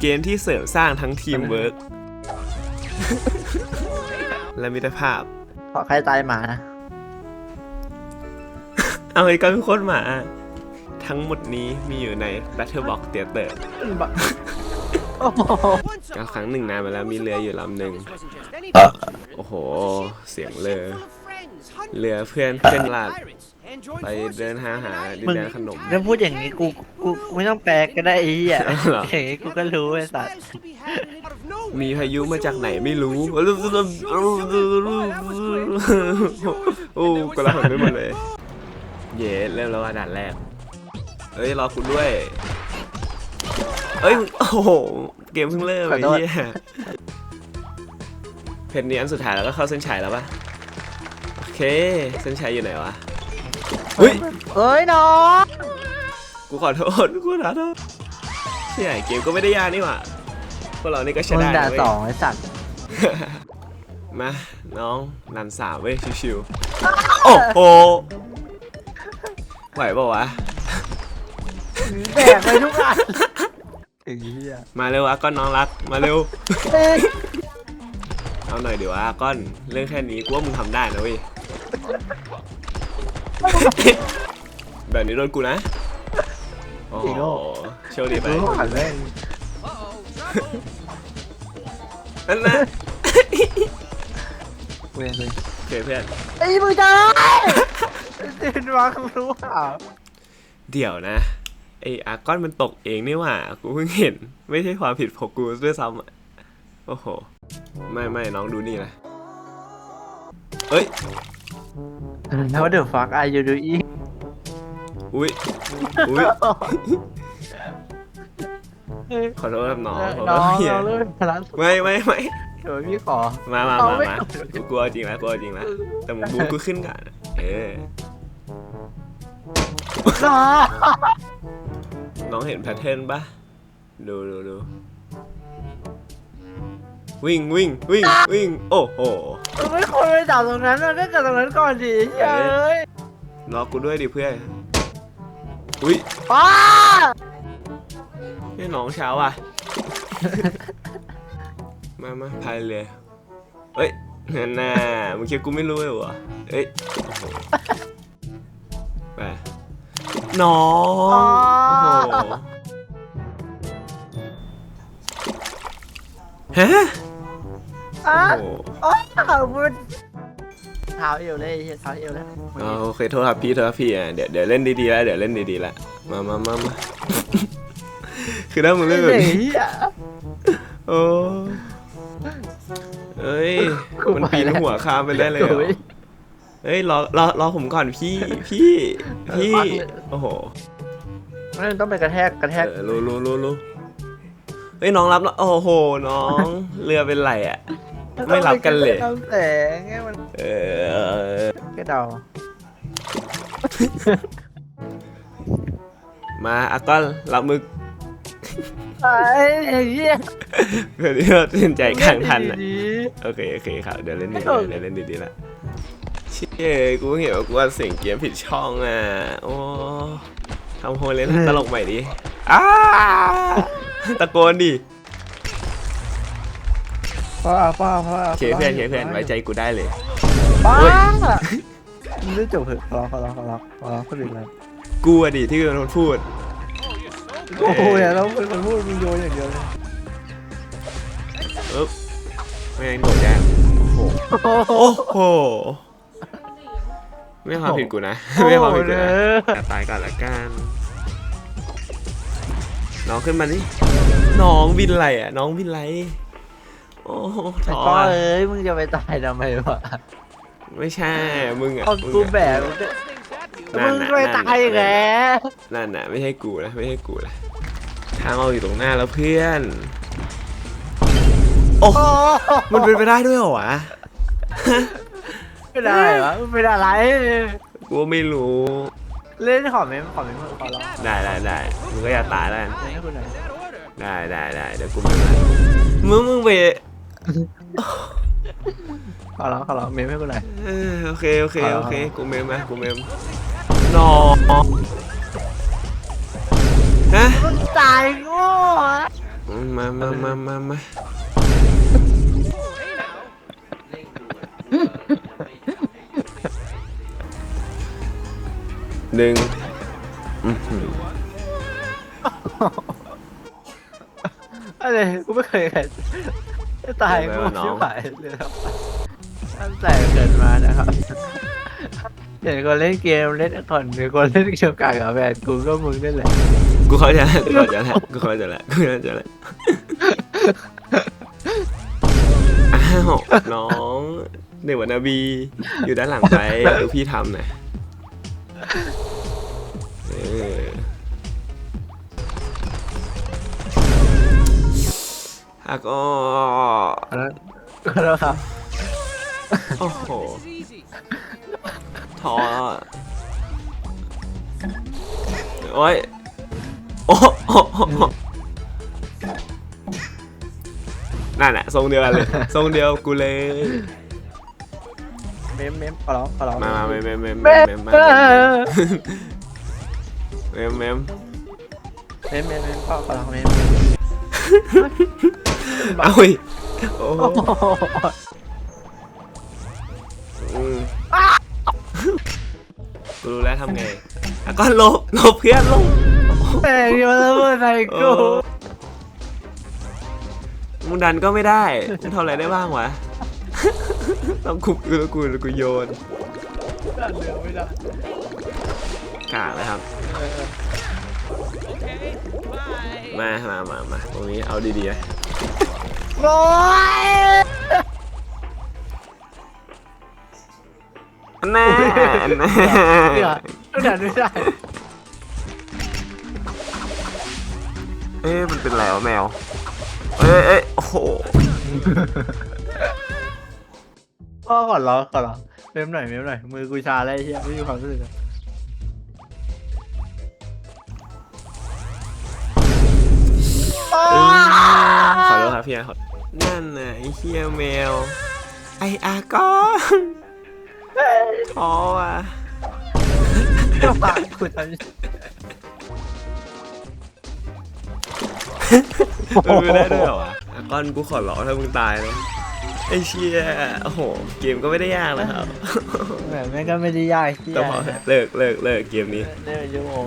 เกมที่เสริมสร้างทั้งทีมเวิร์กและมิตรภาพ ขอใครตายหมานะ เอาไอ้ก้อนโคตรหมา ทั้งหมดนี้มีอยู่ใน Battlebox Theater โอ้โหก็ครั้งหนึ่งนานมาแล้วมีเรืออยู่ลำหนึ่งโอ้โห เสียงเรือ เรือเพื่อนเพื่อนลาด ไปเดินหาหาดินมึงแดนขนม ถ้าพูดอย่างนี้กูกูกูไม่ต้องแปลก็ได้ไอ้เหี้ยเอาเหรออย่างนี้กูก็รู้ไอ้สัตว์มีพายุมาจากไหนไม่รู้ โอ้กระหันไปหมดเลย เย่เริ่มแล้วว่าด่านแรก เอ้ยรอคุณด้วย เอ้ยโอ้โหเกมเพิ่งเริ่มไอ้เหี้ยเพจนี้อันสุดท้ายแล้วก็เข้าเส้นชัยแล้วปะโอเค เส้นชัยอยู่ไหนวะ เฮ้ยเอ้ยน้องกูขอโทษกูขอโทษเชี่ยเกมก็ไม่ได้ยากนี่หว่าพวกเรานี่ก็ใช้มึงได้ด่านะเว้ย สองไอ้สัตว์มาน้องนันสามเว้ยชิวๆ โอ้โหไหวเปล่าวะ แบกไปทุกอันไอ้เหี้ยมาเร็วอาก้อนน้องรักมาเร็ว เอ้ยเอาหน่อยเดี๋ยวอาก้อนเรื่องแค่นี้กูว่ามึงทำได้นะเว้ย แบบนี้โดนกูนะโอ้โหโชคดีไปรู้หันแม่งนั่นนะเว้ยเลยโอเคเพื่อน ไอ้มึงจะเดินวางรู้เปล่าเดี๋ยวนะไออาก้อนมันตกเองนี่หว่า กูเพิ่งเห็น ไม่ใช่ความผิดของกูด้วยซ้ำอะโอ้โห ไม่ไม่น้องดูนี่นะเอ้ย แล้วเดี๋ยวฟักอายุดูอีอุ้ยอุ้ยขอโทษครับน้องขอโทน้อษงเฮียเราเริ่มพลังไม่ไม่ไม่เดี๋ยวพี่ขอ มามาเอามาไม่ มากูกลัวจริงแล้วกลัวจริงแล้วแต่มึงบูกูขึ้นก่อนเออน้องน้องเห็นแพทเทิร์นปะดูดูดู วิ่งวิ่งวิ่งวิ่งโอ้โหมึงไม่ควรไปจับตรงนั้นมันก็เกิดตรงนั้นก่อนดิเฮ้ยรอกูด้วยดิเพื่อนอุ้ยป้านี่น้องเช้าอะ มามาพายเลยเอ้ยนั่นน่ะมึงคิดกูไม่รู้เหรอเอ้ยโอ้โหไปน้องโอ้โหฮะ อะโอ้โหโอ้ยมึงเท้าเอวเลยเท้าเอวเลยอ๋อโอเคโทษครับพี่โทษครับพี่อะเดี๋ยวเดี๋ยวเล่นดีๆแล้วเดี๋ยวเล่นดีๆแล้วมามามามา คือถ้ามึงเล่นแบบนี้โอ้เอ้ยกูมันไปปีนแล้ว หัวข้ามไปได้เลยเหรอกูไม่เฮ้ยรอรอรอผมก่อนพี่พี่พี่เออฟังเลยโอ้โหมันต้องไปกระแทกกระแทก เออรู้รู้รู้รู้เฮ้ยน้องรับแล้วโอ้โหน้อง เรือเป็นไรอะ ไม่รับกันเลยต้องแสงไงมันเออแค่เดามาอาก้อนรับมึกไอ้เหี้ยเพื่อที่เราตื่นใจกลางทันอะดีโอเคโอเคครับเดี๋ยวเล่นดีไม่เอาๆเดี๋ยวเล่นดีๆละเชี่ยกูเห็นว่ากูว่าเสียงเกมผิดช่องอะโอ้ทำโฮเล่นตลกใหม่ดิอ้าตะโกนดิๆ ป้าป้าป้าเคเพื่อนเคเพื่อนไว้ใจกูได้เลยป้าเฮ้ยมึงได้จบเหอะขอร้องขอร้องขอร้องขอร้องคนอื่นเลยกูอะดิที่เป็นคนพูดโอ้โหอย่าเราเป็นคนพูดมึงโยนอย่างเดียวเลยปึ๊บไม่งั้นโดดยากโอ้โหโอ้โหโอ้โหไม่ความผิดกูนะ ไม่ความผิดกูนะแต่ตายก่อนละกันน้องขึ้นมาดิน้องวินไรอะ น้องวินไร โอ้โหไอ้ท้อป้าอะเอ้ยมึงจะไปตายทำไมวะไม่ใช่ มึงอะเอามึงกูอะแบกมึงจะนั่มึนงน่ะไปตายอีกแล้วนั่นน่ะไม่ใช่กูนะไม่ใช่กูนะทางเราอยู่ตรงหน้าแล้วเพื่อน โอ้โอ้มันเป็นไปได้ด้วยเหรอวะ ไม่ได้วะมึงเป็นอะไร กูไม่รู้ เล่นขอไม่ขอไม่มึงขอร้องได้ได้ได้มึงก็อย่าตายแล้วกัน เล่นให้คุณหน่อยได้ได้ได้เดี๋ยวกูไม่มามึงมึงไป ขอร้องขอร้องเมมให้กูหน่อย เออโอเคโอเคเอาโอเคเอากูเมมไหมกูเมมนองฮะมึงตายโง่อืมมามามามามาหนึ่งอื้อหืออะไรกูไม่เคยเห็น ตายกูไม่ไหวเลยครับตั้งแต่เกิดมานะครับเห็นคนเล่นเกมเล่นก่อนเห็นคนเล่นเกมกากกับแฟนกูก็มึงนี่แหละกูเข้าใจแล้วกูเข้าใจแล้วกูเข้าใจแล้วกูเข้าใจแล้วอ้าวน้องเด็กวันนาบีอยู่ด้านหลังไปดูพี่ทำหน่อย แล้วก็แล้วครับ โอ้โหท้อโอ้ยโอ้โหนั่นแหละทรงเดียวกันเลยทรงเดียวกูเลยเมมเมมขอร้องขอร้องมามาเมมเมมเมมเมเมมมเมเมมเมมมเมมเมมขอขอร้องเมม เอาอีกโอ้โหโอ้โหอืมกูรู้แล้วทำไงอะก็ลบลบเพื่อนลบแม่งนี่มันระเบิดใส่เอกูอมึงดันก็ไม่ได้มึงทำอะไรได้บ้างวะ ต้องคุบกูแล้วกูแล้วกูโยนดันเรือไม่ได้กาแล้วครับ เออมามามามาตรงนี้เอาดีๆนะ โอ้ยแน่แน่เดี๋ยวดันไม่ได้เอ๊ะมันเป็นอะไรวะแมว เอ้ยเอ้ยโอ้โหพ่อขอร้องขอร้อเมมหน่อยเมมหน่อยมือกูชาแล้วไอ้เหี้ยไม่มีความรู้สึกอะเอ้ยขอโทษครับพี่อาขอ นั่นน่ะไอ้เฮียแมว ไออากอนท้ออะก็ปากกูทำมันไม่ได้ด้วยเหรอวะอากอนกูขอร้องถ้ามึงตายนะไอเชียโอ้โห เกมก็ไม่ได้ยากนะครับ แบบแม่งก็ไม่ได้ยากที่แต่พอเลิกเลิกเลิกเกมนี้ได้ชั่วโมง